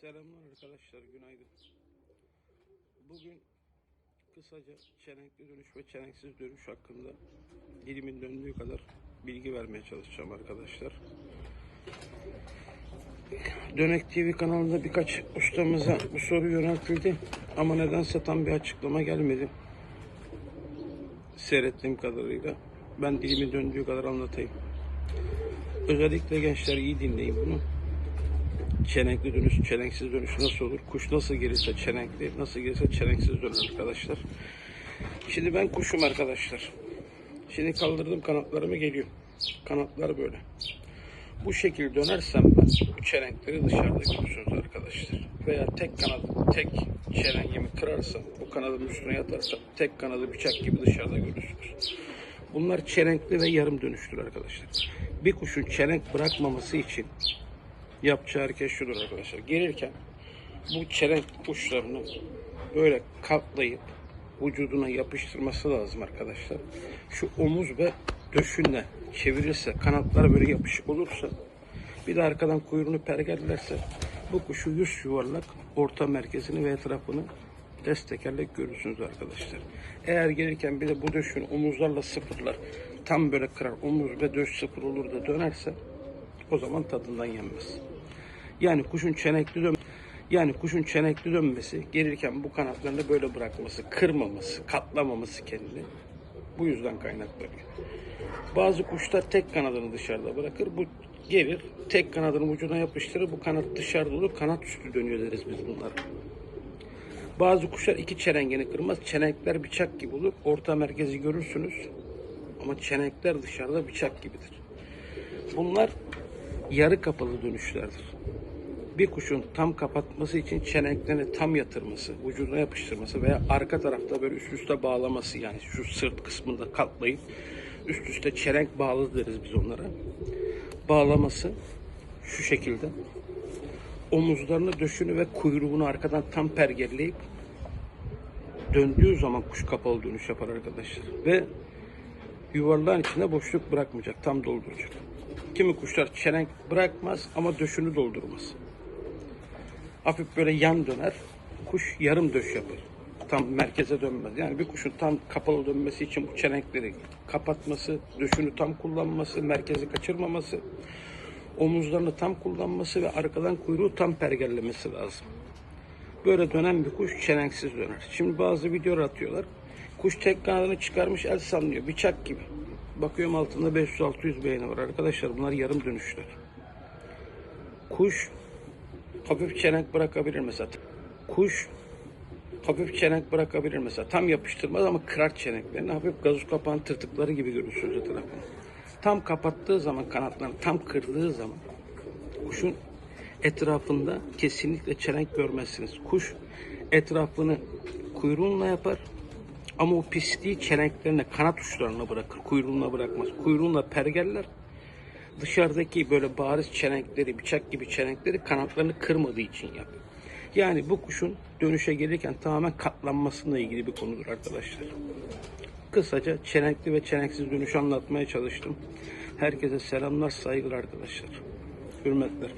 Selamlar arkadaşlar, günaydın. Bugün kısaca çelenkli dönüş ve çelenksiz dönüş hakkında dilimin döndüğü kadar bilgi vermeye çalışacağım arkadaşlar. Dönek TV kanalında birkaç ustamıza bu soru yöneltildi ama nedense tam bir açıklama gelmedi. Seyrettiğim kadarıyla ben dilimin döndüğü kadar anlatayım. Özellikle gençler iyi dinleyin bunu. Çelenkli dönüş, çelenksiz dönüş nasıl olur? Kuş nasıl gelirse çelenkli, nasıl gelirse çelenksiz döner arkadaşlar. Şimdi ben kuşum arkadaşlar. Şimdi kaldırdım kanatlarımı geliyor. Kanatlar böyle. Bu şekilde dönersem ben bu çelenkleri dışarıda görürsünüz arkadaşlar. Veya tek kanadı, tek çelengimi kırarsam, bu kanadın üstüne yatarsam tek kanadı bıçak gibi dışarıda görürsünüz. Bunlar çelenkli ve yarım dönüştür arkadaşlar. Bir kuşun çelenk bırakmaması için yapacağı hareket şudur arkadaşlar. Gelirken bu çelenk uçlarını böyle katlayıp vücuduna yapıştırması lazım arkadaşlar. Şu omuz ve döşünle çevirirse, kanatlar böyle yapışık olursa, bir de arkadan kuyruğunu pergellerse bu kuşu yüz yuvarlak orta merkezini ve etrafını tekerlek görürsünüz arkadaşlar. Eğer gelirken bir de bu döşün omuzlarla sıfırlar, tam böyle kırar, omuz ve döş sıfır olur da dönerse o zaman tadından yenmez. Yani kuşun çenekli dön yani kuşun çenekli dönmesi, gelirken bu kanatlarını böyle bırakması, kırmaması, katlamaması kendini bu yüzden kaynaklanıyor. Bazı kuşlar tek kanadını dışarıda bırakır. Bu gelir, tek kanadını vücuduna yapıştırır. Bu kanat dışarıda olur. Kanat üstü dönüyor deriz biz bunlara. Bazı kuşlar iki çelengeni kırmaz. Çenekler bıçak gibi olur. Orta merkezi görürsünüz. Ama çenekler dışarıda bıçak gibidir. Bunlar yarı kapalı dönüşlerdir. Bir kuşun tam kapatması için çeneklerini tam yatırması, vücuduna yapıştırması veya arka tarafta böyle üst üste bağlaması yani şu sırt kısmında katlayıp üst üste çelenk bağlı deriz biz onlara. Bağlaması şu şekilde. Omuzlarını, döşünü ve kuyruğunu arkadan tam pergelleyip döndüğü zaman kuş kapalı dönüş yapar arkadaşlar. Ve yuvarlağın içinde boşluk bırakmayacak, tam dolduracak. Kimi kuşlar çelenk bırakmaz ama döşünü doldurmaz. Hafif böyle yan döner, kuş yarım döş yapar. Tam merkeze dönmez. Yani bir kuşun tam kapalı dönmesi için bu çelenkleri kapatması, döşünü tam kullanması, merkezi kaçırmaması, omuzlarını tam kullanması ve arkadan kuyruğu tam pergellemesi lazım. Böyle dönen bir kuş çelenksiz döner. Şimdi bazı videolar atıyorlar. Kuş tek kanadını çıkarmış el sallıyor. Bıçak gibi. Bakıyorum altında 500-600 beğeni var. Arkadaşlar bunlar yarım dönüşler. Kuş hafif çelenk bırakabilir mesela. Kuş hafif çelenk bırakabilir mesela. Tam yapıştırmaz ama kırar çelenklerini. Hafif gazoz kapağının tırtıkları gibi görürsünüz etrafını. Tam kapattığı zaman kanatlarını tam kırdığı zaman kuşun etrafında kesinlikle çelenk görmezsiniz. Kuş etrafını kuyruğunla yapar ama o pisliği çelenklerine, kanat uçlarına bırakır. Kuyruğuna bırakmaz. Kuyruğunla pergeller. Dışarıdaki böyle bariz çelenkleri, bıçak gibi çelenkleri kanatlarını kırmadığı için yapıyor. Yani bu kuşun dönüşe gelirken tamamen katlanmasıyla ilgili bir konudur arkadaşlar. Kısaca çelenkli ve çelenksiz dönüşü anlatmaya çalıştım. Herkese selamlar, saygılar arkadaşlar. Hürmetler.